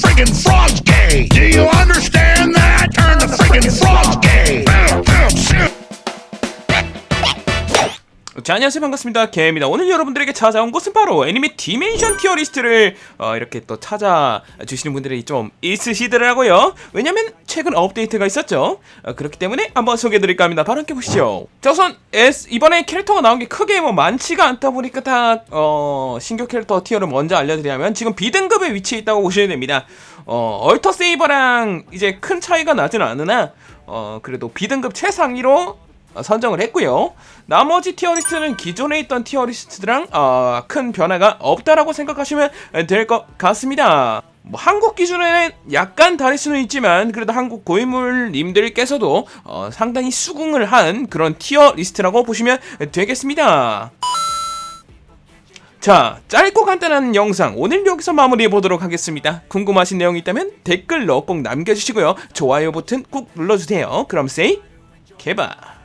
friggin' frogs gay. Do you understand that? Turn the friggin' frogs 자, 안녕하세요. 반갑습니다. 개입니다. 오늘 여러분들에게 찾아온 곳은 바로 애니메 디멘션 티어 리스트를 어, 이렇게 또 찾아주시는 분들이 좀 있으시더라고요. 왜냐면 최근 업데이트가 있었죠. 어, 그렇기 때문에 한번 소개해드릴까 합니다. 바로 함께 보시죠. 자, 우선 S, 이번에 캐릭터가 나온 게 크게 뭐 많지가 않다 보니까 다, 어, 신규 캐릭터 티어를 먼저 알려드리자면 지금 B등급에 위치해 있다고 보셔야 됩니다. 어, 얼터 세이버랑 이제 큰 차이가 나지는 않으나, 어, 그래도 B등급 최상위로 어, 선정을 했고요. 나머지 티어리스트는 기존에 있던 티어리스트랑 어, 큰 변화가 없다라고 생각하시면 될 것 같습니다. 뭐 한국 기준에는 약간 다를 수는 있지만 그래도 한국 고인물님들께서도 어, 상당히 수긍을 한 그런 티어 리스트라고 보시면 되겠습니다. 자, 짧고 간단한 영상 오늘 여기서 마무리해 보도록 하겠습니다. 궁금하신 내용이 있다면 댓글로 꼭 남겨주시고요. 좋아요 버튼 꾹 눌러주세요. 그럼 세이 개바.